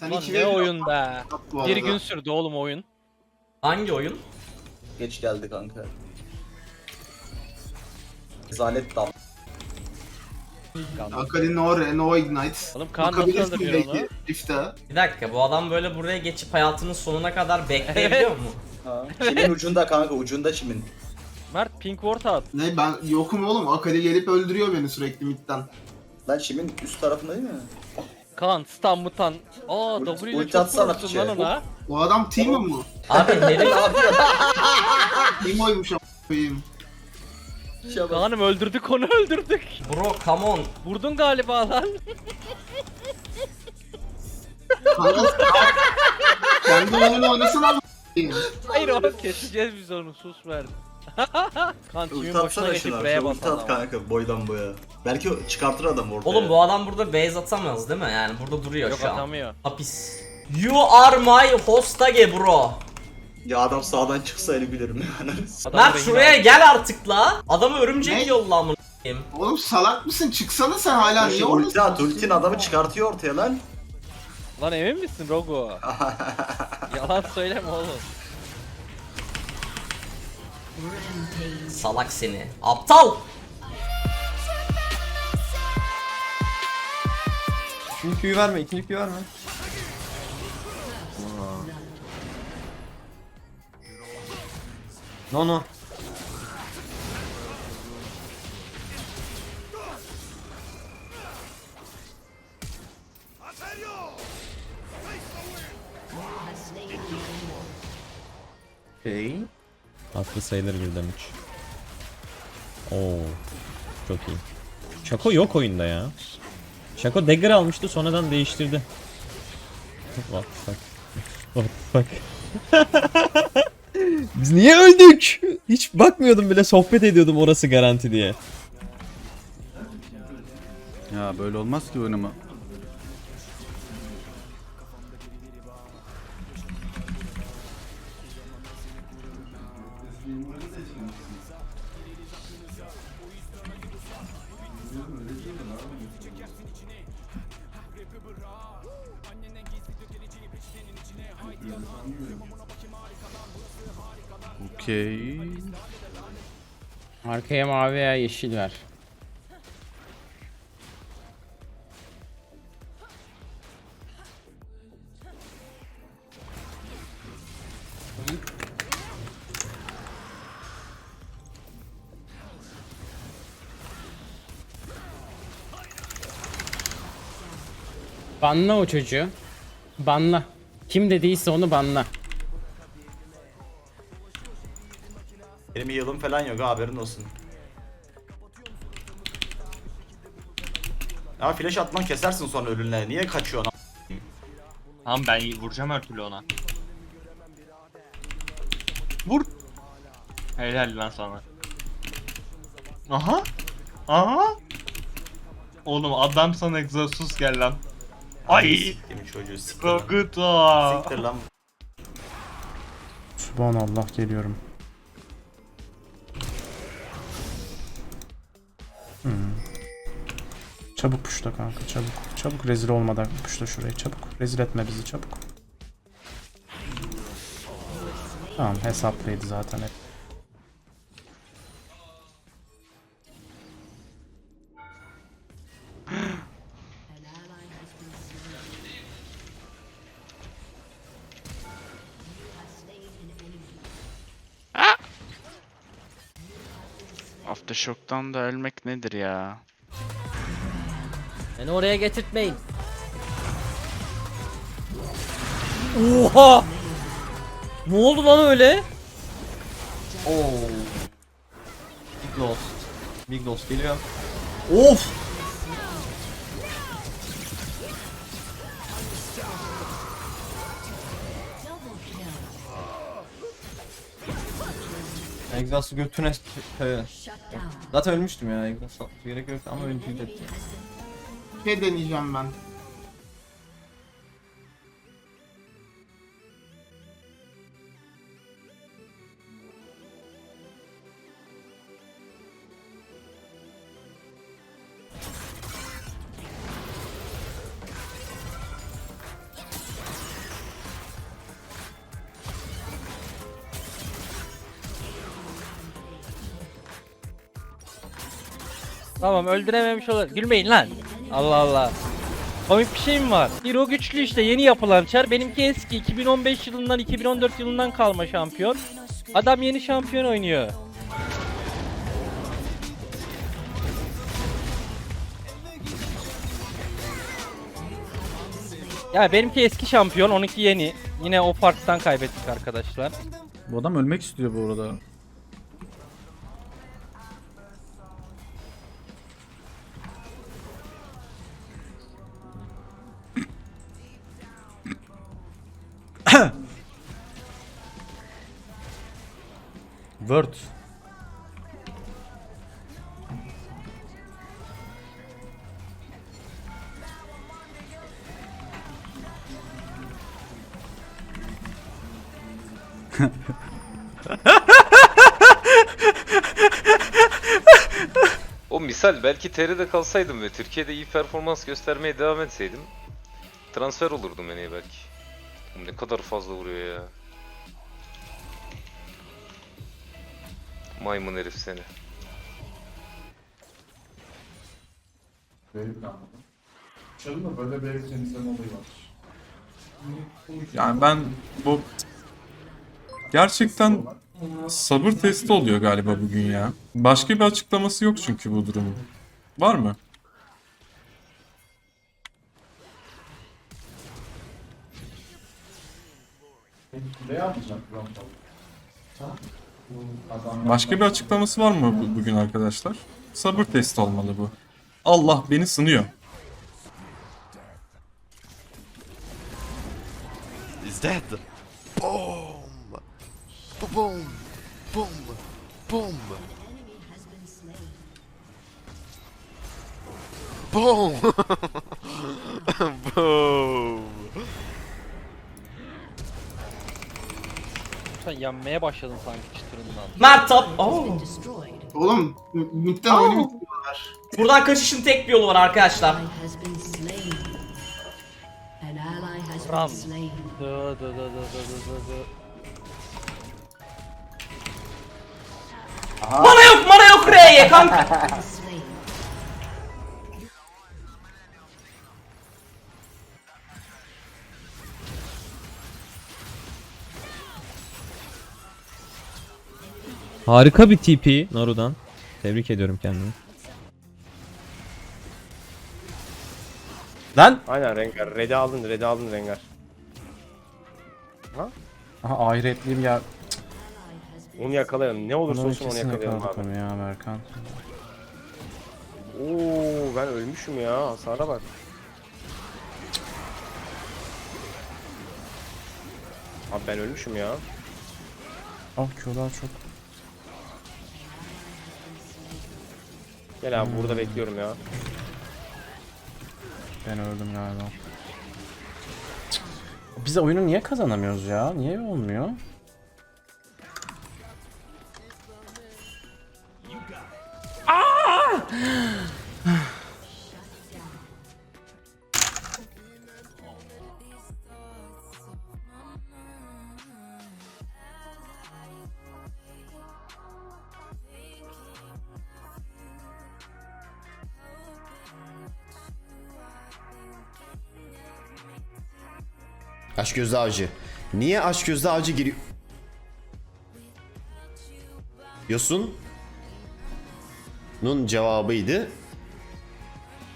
Sen Ulan iki ne oyun be. bu Bir arada. gün sürdü oğlum oyun. Hangi oyun? Geç geldi kanka. Rezalet dam. Akali no re, no ignite. Oğlum Kaan nasıl Bakabilirsin öldürüyor belki onu? Rift'e. Bir dakika bu adam böyle buraya geçip hayatının sonuna kadar bekleyebiliyor mu? Ha. Çimin ucunda kanka ucunda çimin. Mert pink ward at. Ne ben yokum oğlum. Akali gelip öldürüyor beni sürekli midden. Lan çimin üst tarafında değil mi? Kaan stun mutan. Aa Ulti- W ile ulti çok atsana vurursun piçe. lan ona. O adam Teemo mu? Abi herif Teemo'ymuş a**ım. koyayım. Şabak. Kaan'ım öldürdük onu öldürdük. bro come on. Vurdun galiba lan. Kendi oyunu oynasana a**ım. Hayır oğlum keseceğiz biz onu sus ver. Kaan tümün Ulti başına atsana geçip şuna. Basalım. at kanka boydan boya. Belki o çıkartır adam ortaya. Oğlum bu adam burada base atamaz değil mi? Yani burada duruyor Yok şu an. atamıyor. Hapis. You are my hostage bro. Ya adam sağdan çıksa eli bilirim yani. Mert rehin şuraya aldı. gel artık la. Adamı örümcek Ne? yolla amına. Oğlum salak mısın? Çıksana sen hala niye Şu ulti oradasın? at ultin adamı çıkartıyor ortaya lan. Lan emin misin Rogo? Yalan söyleme oğlum. Salak seni. Aptal. İkinci Q'yu verme, ikinci Q'yu verme. No no. Okay. Haklı sayılır birden 3. Oo. Çok iyi. Şako yok oyunda ya. Şako dagger almıştı sonradan değiştirdi. What the fuck. What the fuck. Biz niye öldük? Hiç bakmıyordum bile sohbet ediyordum orası garanti diye. Ya böyle olmaz ki oynama. Okey. Arkaya mavi veya yeşil ver. Banla o çocuğu. Banla. Kim dediyse onu banla. Benim yılım falan yok ha, haberin olsun. Ya flash atman kesersin sonra ölünle. Niye kaçıyorsun? Tamam ben vuracağım her türlü ona. Vur. Helal lan sana. Aha. Aha. Oğlum adam sana egzosus gel lan. Ay. Çocuğu siktir lan. Siktir lan. Subhanallah geliyorum. Çabuk puşla kanka çabuk. Çabuk rezil olmadan puşla şurayı çabuk. Rezil etme bizi çabuk. Tamam hesaplıydı zaten hep. Aftershock'tan da ölmek nedir ya? Beni oraya getirtmeyin. Oha! Ne oldu lan öyle? Big Lost. Big Lost geliyor. Of. Exhaust'u götüne... Zaten ölmüştüm ya. Exhaust gerek yok ama öldürdü. Şey deneyeceğim ben. Tamam öldürememiş olur. Gülmeyin lan. Allah Allah. Komik bir şey mi var? Hero güçlü işte yeni yapılan çar. Benimki eski 2015 yılından 2014 yılından kalma şampiyon. Adam yeni şampiyon oynuyor. Ya benimki eski şampiyon, onunki yeni. Yine o farktan kaybettik arkadaşlar. Bu adam ölmek istiyor bu arada. Word. O misal belki TR'de kalsaydım ve Türkiye'de iyi performans göstermeye devam etseydim transfer olurdum en iyi belki. Ne kadar fazla vuruyor ya. Maymun herif seni. Yani ben bu gerçekten sabır testi oluyor galiba bugün ya. Başka bir açıklaması yok çünkü bu durumun. Var mı? Başka bir açıklaması var mı bu- bugün arkadaşlar? Sabır testi olmalı bu. Allah beni sınıyor. Is dead. Boom! Boom! Boom! Boom! Boom! Boom! Sen yanmaya başladın sanki çıtırından. Mert top. Oo. Oğlum midden oyunu bitiriyorlar. Buradan kaçışın tek bir yolu var arkadaşlar. Ram. Dı dı dı dı dı dı dı dı. Mana yok mana yok R'ye kanka. Harika bir TP Naru'dan. Tebrik ediyorum kendimi. Lan. Aynen Rengar. Red'i aldın, Red'i aldın Rengar. Aha ahiretliyim ya. Onu yakalayalım. Ne olursa Bunun olsun onu ikisini yakalayalım yakaladık abi. onu ya Berkan. Oo ben ölmüşüm ya. Hasara bak. Abi ben ölmüşüm ya. Al Q'lar çok. Gel abi burada bekliyorum ya. Ben öldüm galiba. Biz oyunu niye kazanamıyoruz ya? Niye olmuyor? Aşk gözlü avcı. Niye aşk gözlü avcı giriyor? Yosun. Nun cevabıydı.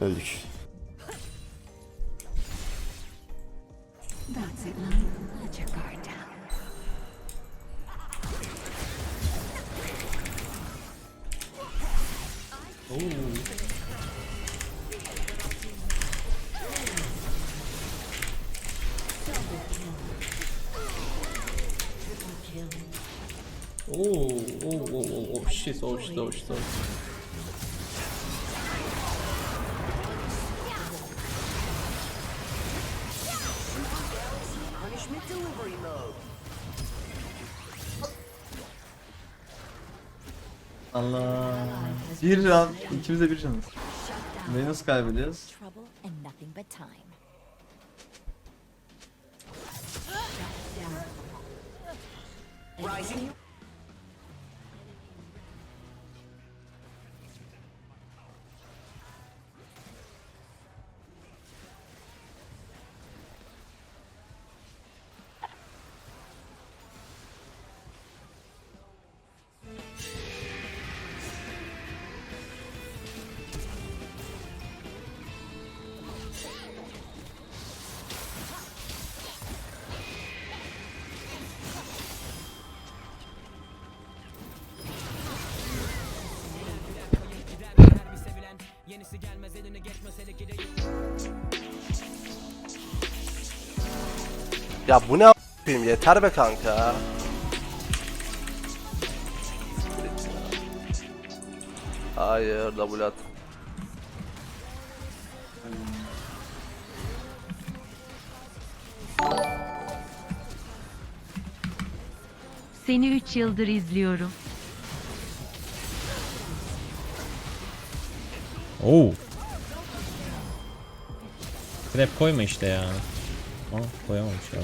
Öldük. Oo, shit, oh shit, oh shit. oh shit. Allah. Bir can. İkimiz de bir canız. Neyi nasıl kaybediyoruz? Gerisi gelmez eline geçmez hele gireyim. Ya bu ne a**ayım yeter be kanka. Hayır double at. Seni 3 yıldır izliyorum. Oo. Trap koyma işte ya. Aa, koyamamış ya.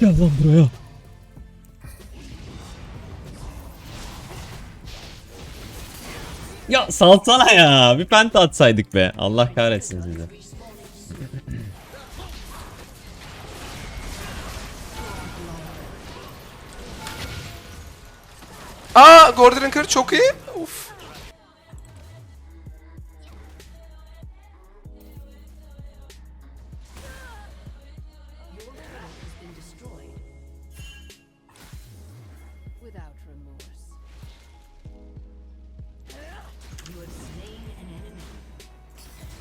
Gel lan buraya. Ya salsana ya. Bir penta atsaydık be. Allah kahretsin sizi. Aa Gordon Anchor çok iyi. Uf.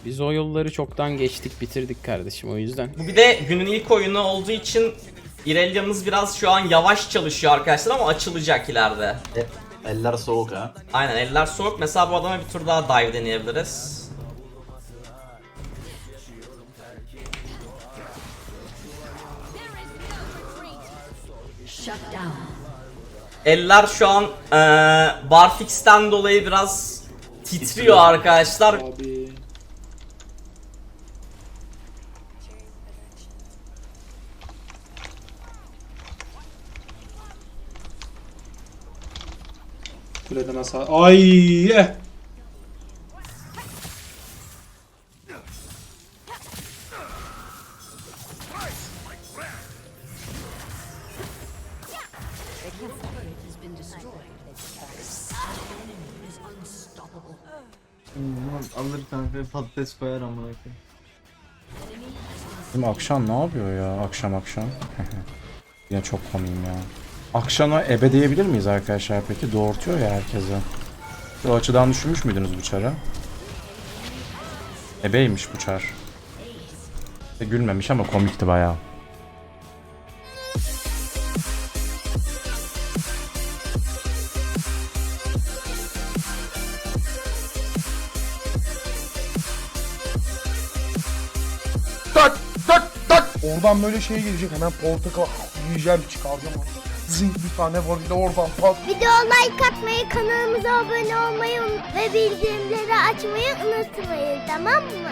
Biz o yolları çoktan geçtik bitirdik kardeşim o yüzden. Bu bir de günün ilk oyunu olduğu için İrelia'mız biraz şu an yavaş çalışıyor arkadaşlar ama açılacak ileride. Eller soğuk ha. Aynen eller soğuk. Mesela bu adama bir tur daha dive deneyebiliriz. Eller şu an eee barfix'ten dolayı biraz titriyor arkadaşlar. Kuleden hasar. Ay. eh. Alır kanka patates koyar amına koyayım. Bizim Akşam ne yapıyor ya akşam akşam? Yine çok komiyim ya. Akşam'a ebe diyebilir miyiz arkadaşlar peki? Doğurtuyor ya herkese. Bu açıdan düşünmüş müydünüz bu çara? Ebeymiş bu çar. E, gülmemiş ama komikti bayağı. Oradan böyle şey gelecek hemen portakal yiyeceğim çıkaracağım. Zing bir tane var de oradan pat. Video like atmayı, kanalımıza abone olmayı ve bildirimleri açmayı unutmayın tamam mı?